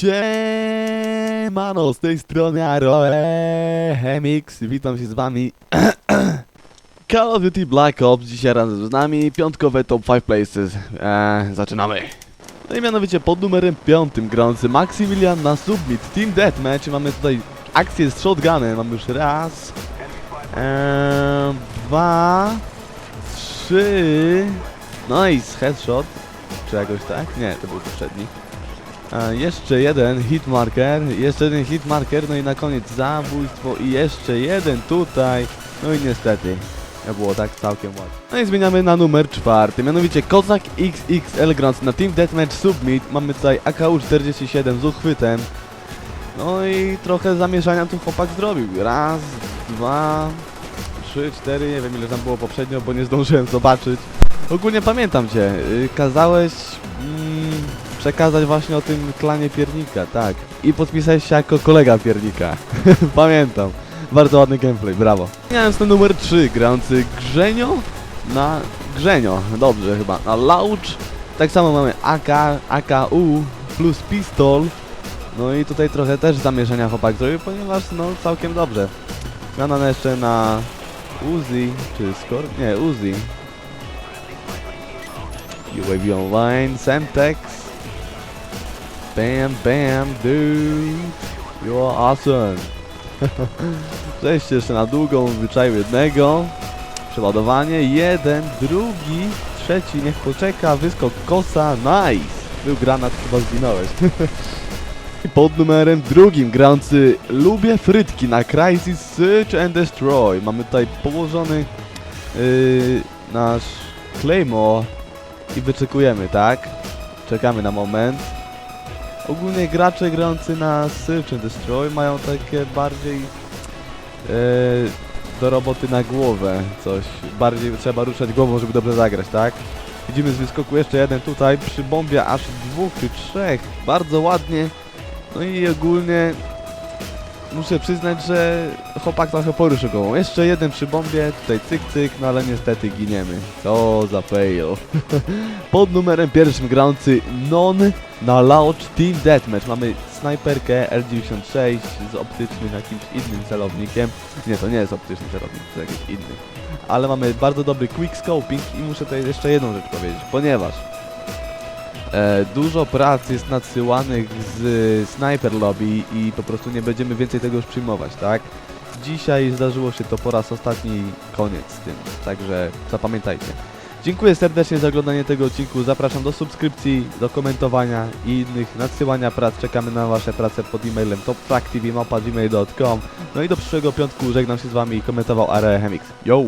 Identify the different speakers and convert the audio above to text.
Speaker 1: Siemano, z tej strony Aroe Chemix, witam się z wami. Call of Duty Black Ops, dzisiaj razem z nami. Piątkowe top 5 places. Eee, Zaczynamy. No i mianowicie pod numerem piątym grający Maximilian na Submit Team Deathmatch. Mamy tutaj akcję z shotgunem, mamy już raz eee, Dwa Trzy. Nice, headshot Czy jakoś tak? Nie, to był poprzedni jeszcze jeden hit marker, jeszcze jeden hit marker, no i na koniec zabójstwo i jeszcze jeden tutaj, no i niestety, nie było tak całkiem ładnie. No i zmieniamy na numer czwarty, mianowicie Kozak XXL grając na Team Deathmatch Submit, mamy tutaj AKU-47 z uchwytem, no i trochę zamieszania tu chłopak zrobił, raz, dwa, trzy, cztery, nie wiem ile tam było poprzednio, bo nie zdążyłem zobaczyć. Ogólnie pamiętam cię, y, kazałeś... Mm, przekazać właśnie o tym klanie piernika, tak. I podpisałeś się jako kolega piernika. Pamiętam. Bardzo ładny gameplay, brawo. Miałem ten numer 3, grający Grzenio na Grzenio, dobrze chyba, na Lauch. Tak samo mamy AK, AKU plus pistol. No i tutaj trochę też zamieszania chłopak zrobił, ponieważ no całkiem dobrze. Miano jeszcze na Uzi, czy Skor... nie, Uzi. UAV Online, Semtex. Bam, bam, dude. You're awesome. Przejście jeszcze na długą, wyczaił jednego. Przeładowanie, jeden, drugi, trzeci, niech poczeka, wyskok kosa, nice. Był granat, chyba zginąłeś. Pod numerem drugim grający Lubię frytki na Crisis Search and Destroy. Mamy tutaj położony yy, nasz Claymore i wyczekujemy, tak? Czekamy na moment. Ogólnie gracze grający na Search and Destroy mają takie bardziej e, do roboty na głowę, coś bardziej trzeba ruszać głową, żeby dobrze zagrać, tak? Widzimy z wyskoku jeszcze jeden tutaj, przy bombie aż dwóch czy trzech, bardzo ładnie, no i ogólnie muszę przyznać, że chłopak trochę poruszył głową. Jeszcze jeden przy bombie, tutaj cyk cyk, no ale niestety giniemy. Co za fail. Pod numerem pierwszym grający Non na Launch Team Deathmatch. Mamy snajperkę L96 z optycznym jakimś innym celownikiem. Nie, to nie jest optyczny celownik, to jakiś inny. Ale mamy bardzo dobry quick scoping i muszę tutaj jeszcze jedną rzecz powiedzieć, ponieważ dużo prac jest nadsyłanych z Sniper Lobby i po prostu nie będziemy więcej tego już przyjmować, tak? Dzisiaj zdarzyło się to po raz ostatni koniec z tym, także zapamiętajcie. Dziękuję serdecznie za oglądanie tego odcinku. Zapraszam do subskrypcji, do komentowania i innych nadsyłania prac. Czekamy na Wasze prace pod e-mailem toptracktv.gmail.com No i do przyszłego piątku żegnam się z Wami i komentował Are Chemix. Yo!